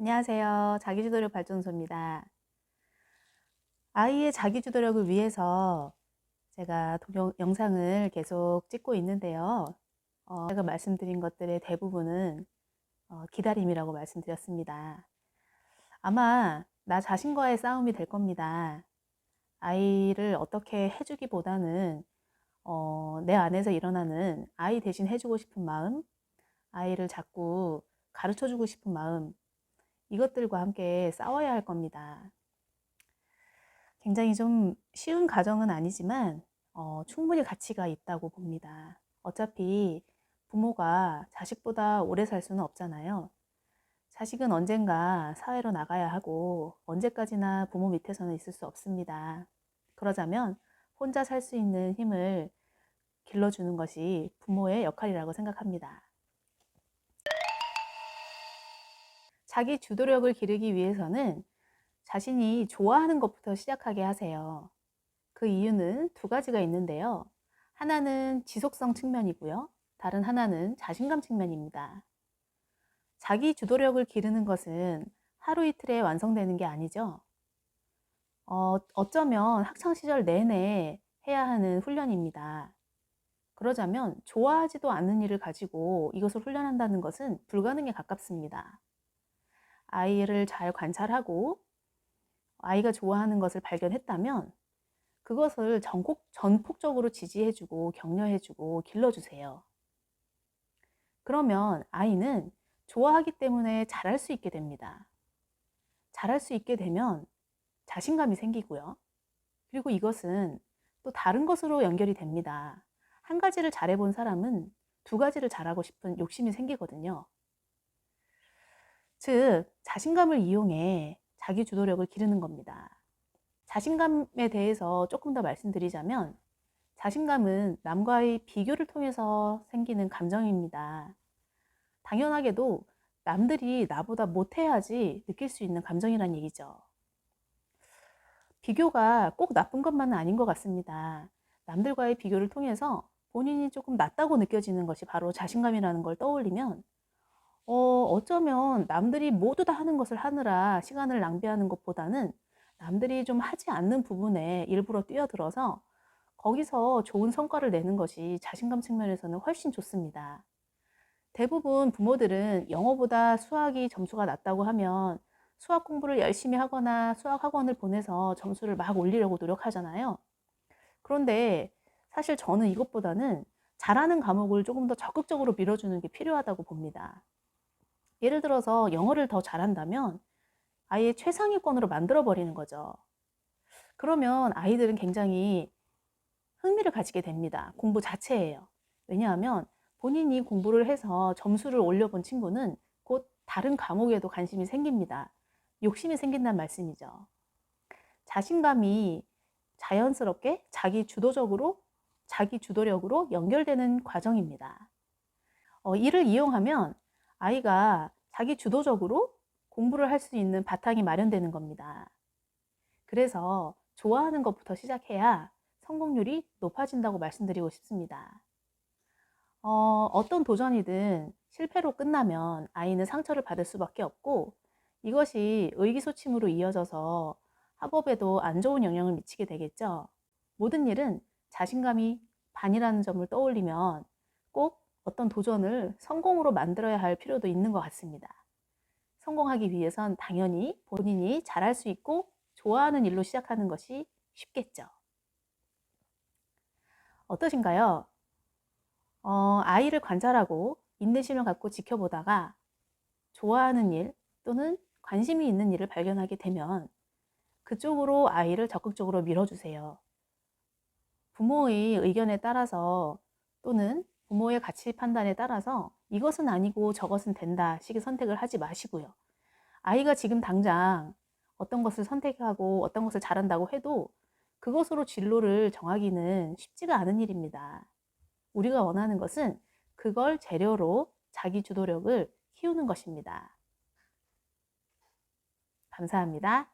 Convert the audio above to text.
안녕하세요. 자기주도력 발전소입니다. 아이의 자기주도력을 위해서 제가 동영, 영상을 계속 찍고 있는데요. 어, 제가 말씀드린 것들의 대부분은 어, 기다림이라고 말씀드렸습니다. 아마 나 자신과의 싸움이 될 겁니다. 아이를 어떻게 해주기보다는 어, 내 안에서 일어나는 아이 대신 해주고 싶은 마음, 아이를 자꾸 가르쳐주고 싶은 마음, 이것들과 함께 싸워야 할 겁니다. 굉장히 좀 쉬운 가정은 아니지만 어, 충분히 가치가 있다고 봅니다. 어차피 부모가 자식보다 오래 살 수는 없잖아요. 자식은 언젠가 사회로 나가야 하고 언제까지나 부모 밑에서는 있을 수 없습니다. 그러자면 혼자 살 수 있는 힘을 길러주는 것이 부모의 역할이라고 생각합니다. 자기 주도력을 기르기 위해서는 자신이 좋아하는 것부터 시작하게 하세요. 그 이유는 두 가지가 있는데요. 하나는 지속성 측면이고요. 다른 하나는 자신감 측면입니다. 자기 주도력을 기르는 것은 하루 이틀에 완성되는 게 아니죠. 어, 어쩌면 학창시절 내내 해야 하는 훈련입니다. 그러자면 좋아하지도 않는 일을 가지고 이것을 훈련한다는 것은 불가능에 가깝습니다. 아이를 잘 관찰하고 아이가 좋아하는 것을 발견했다면 그것을 전폭, 전폭적으로 지지해주고 격려해주고 길러주세요. 그러면 아이는 좋아하기 때문에 잘할 수 있게 됩니다. 잘할 수 있게 되면 자신감이 생기고요. 그리고 이것은 또 다른 것으로 연결이 됩니다. 한 가지를 잘해본 사람은 두 가지를 잘하고 싶은 욕심이 생기거든요. 즉, 자신감을 이용해 자기 주도력을 기르는 겁니다. 자신감에 대해서 조금 더 말씀드리자면, 자신감은 남과의 비교를 통해서 생기는 감정입니다. 당연하게도 남들이 나보다 못해야지 느낄 수 있는 감정이란 얘기죠. 비교가 꼭 나쁜 것만은 아닌 것 같습니다. 남들과의 비교를 통해서 본인이 조금 낫다고 느껴지는 것이 바로 자신감이라는 걸 떠올리면 어, 어쩌면 남들이 모두 다 하는 것을 하느라 시간을 낭비하는 것보다는 남들이 좀 하지 않는 부분에 일부러 뛰어들어서 거기서 좋은 성과를 내는 것이 자신감 측면에서는 훨씬 좋습니다. 대부분 부모들은 영어보다 수학이 점수가 낮다고 하면 수학 공부를 열심히 하거나 수학 학원을 보내서 점수를 막 올리려고 노력하잖아요. 그런데 사실 저는 이것보다는 잘하는 과목을 조금 더 적극적으로 밀어주는 게 필요하다고 봅니다. 예를 들어서 영어를 더 잘한다면 아예 최상위권으로 만들어 버리는 거죠. 그러면 아이들은 굉장히 흥미를 가지게 됩니다. 공부 자체예요. 왜냐하면 본인이 공부를 해서 점수를 올려본 친구는 곧 다른 과목에도 관심이 생깁니다. 욕심이 생긴다는 말씀이죠. 자신감이 자연스럽게 자기 주도적으로, 자기 주도력으로 연결되는 과정입니다. 어, 이를 이용하면 아이가 자기 주도적으로 공부를 할 수 있는 바탕이 마련되는 겁니다. 그래서 좋아하는 것부터 시작해야 성공률이 높아진다고 말씀드리고 싶습니다. 어, 어떤 도전이든 실패로 끝나면 아이는 상처를 받을 수밖에 없고 이것이 의기소침으로 이어져서 학업에도 안 좋은 영향을 미치게 되겠죠. 모든 일은 자신감이 반이라는 점을 떠올리면 꼭 어떤 도전을 성공으로 만들어야 할 필요도 있는 것 같습니다. 성공하기 위해선 당연히 본인이 잘할 수 있고 좋아하는 일로 시작하는 것이 쉽겠죠. 어떠신가요? 어, 아이를 관찰하고 인내심을 갖고 지켜보다가 좋아하는 일 또는 관심이 있는 일을 발견하게 되면 그쪽으로 아이를 적극적으로 밀어주세요. 부모의 의견에 따라서 또는 부모의 가치 판단에 따라서 이것은 아니고 저것은 된다 식의 선택을 하지 마시고요. 아이가 지금 당장 어떤 것을 선택하고 어떤 것을 잘한다고 해도 그것으로 진로를 정하기는 쉽지가 않은 일입니다. 우리가 원하는 것은 그걸 재료로 자기 주도력을 키우는 것입니다. 감사합니다.